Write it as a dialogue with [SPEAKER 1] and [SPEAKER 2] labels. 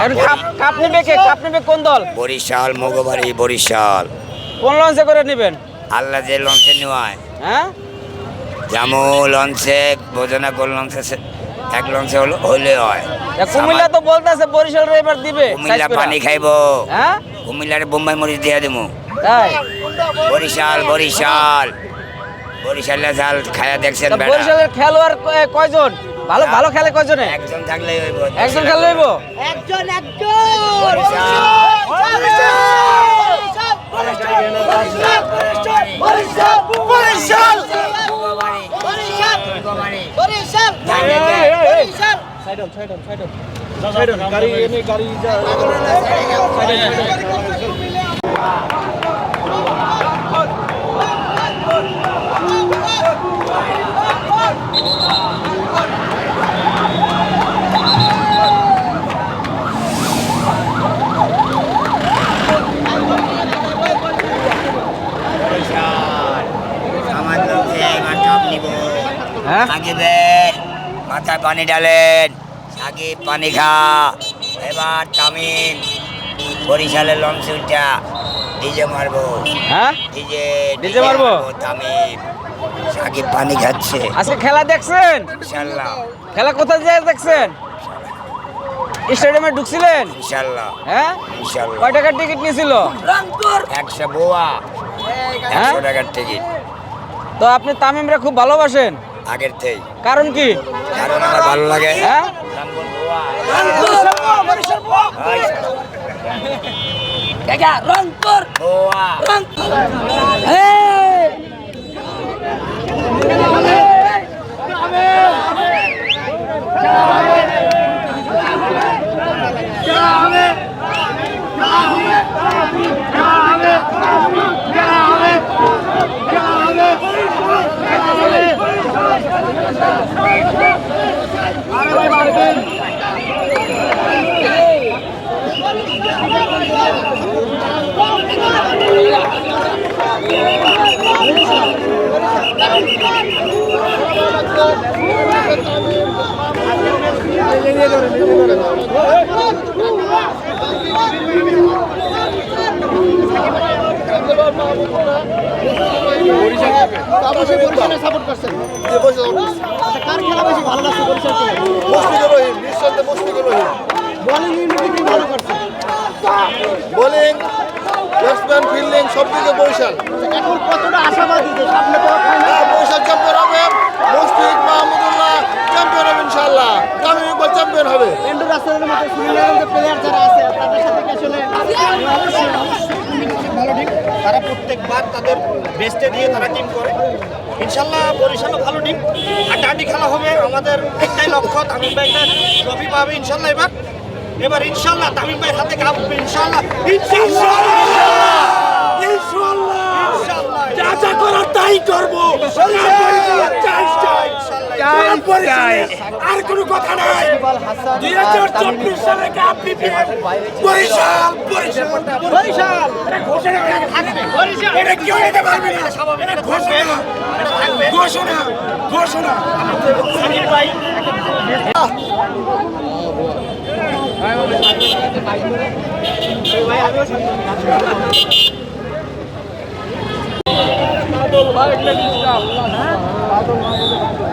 [SPEAKER 1] কে? Cup নেবে কোন দল?
[SPEAKER 2] বরিশাল মগবাড়ি বরিশাল।
[SPEAKER 1] কোন লঞ্চে করে নেবেন?
[SPEAKER 2] আল্লাহ যে লঞ্চে নেওয়ায়।
[SPEAKER 1] হ্যাঁ?
[SPEAKER 2] জামু লঞ্চে বোঝনা গোল লঞ্চে এক লঞ্চে হলো হলে হয়।
[SPEAKER 1] কুমিল্লা তো বলতেছে বরিশাল রে এবার দিবে
[SPEAKER 2] কুমিল্লা পানি খাইবো।
[SPEAKER 1] হ্যাঁ?
[SPEAKER 2] কুমিল্লার বোম্বাই মরিচ দিয়ে দেবো
[SPEAKER 1] তাই?
[SPEAKER 2] বরিশাল বরিশাল। বরিশালে জাল খায়া দেখছেন
[SPEAKER 1] বরিশালের খেলোয়াড় কয়জন? ভালো ভালো খেলে কয়জনে?
[SPEAKER 2] একজন থাকলেই হইব।
[SPEAKER 1] একজন খেলে লইব
[SPEAKER 3] একজন একজন।
[SPEAKER 2] বরিশাল আমার
[SPEAKER 1] হ্যাঁ?
[SPEAKER 2] সাকিবের মাথায় পানি ডালেন সাকিব পানি খা। এবার তামিম বরিশালের লঞ্চে উঠা ডিজে মারবো।
[SPEAKER 1] হ্যাঁ?
[SPEAKER 2] ডিজে
[SPEAKER 1] ডিজে মারবো?
[SPEAKER 2] তামিম। সাকিব পানি খাচ্ছে।
[SPEAKER 1] আজকে খেলা দেখছেন?
[SPEAKER 2] ইনশাল্লাহ
[SPEAKER 1] খেলা কোথায় যায় দেখছেন? স্টেডিয়ামে ঢুকছিলেন?
[SPEAKER 2] ইনশাল্লাহ
[SPEAKER 1] হ্যাঁ?
[SPEAKER 2] ইনশাল্লাহ
[SPEAKER 1] কয় টাকার টিকিট নিয়েছিল
[SPEAKER 2] একশো বোয়া।
[SPEAKER 1] হ্যাঁ?
[SPEAKER 2] একশো টাকার টিকিট।
[SPEAKER 1] তো আপনি তামিমরা খুব ভালোবাসেন।
[SPEAKER 2] আগের থেকে
[SPEAKER 1] কারণ কি?
[SPEAKER 2] কারণ আমার ভালো লাগে।
[SPEAKER 1] হ্যাঁ?
[SPEAKER 2] রংপুর
[SPEAKER 3] অবশ্যই সাপোর্ট করছেন কার খেলা বেশি ভালো
[SPEAKER 4] ব্যাটসম্যান ফিল্ডিং সব দিকে বরিশাল।
[SPEAKER 3] এখন কতটা আশাবাদী যে সামনে তো ফাইনাল
[SPEAKER 4] হ্যাঁ, বরিশাল চ্যাম্পিয়ন হবে মুশফিক মাহমুদুল্লাহ চ্যাম্পিয়ন হবে ইনশাল্লাহ তামিম ইকবাল চ্যাম্পিয়ন হবে।
[SPEAKER 3] এন্ডু রাসেলের মতো সুনীলের প্লেয়ার যারা আছে তাদের সাথে কি আসলে ভালো তারা প্রত্যেকবার তাদের বেস্টে দিয়ে তারা টিম করে। ইনশাল্লাহ বরিশালও ভালো টিম হাড্ডাহাড্ডি খেলা হবে। আমাদের একটাই লক্ষ্য তামিম ভাইটা ট্রফি পাবে ইনশাল্লাহ এবার। এবার ইনশাল্লাহ তামিম ভাই হাতে কাপ ইনশাল্লাহ ইনশাল্লাহ ইনশাল্লাহ যা যা করার তাই করব। আর কোনো কথা নাই। দুই হাজার চব্বিশ সালে কাপ বরিশাল বরিশাল। ঘোষণা করে থাকবে। এটা কেউ নিতে পারবে না। এটা ঘোষণা। ঘোষণা। ঘোষণা সাকিব ভাই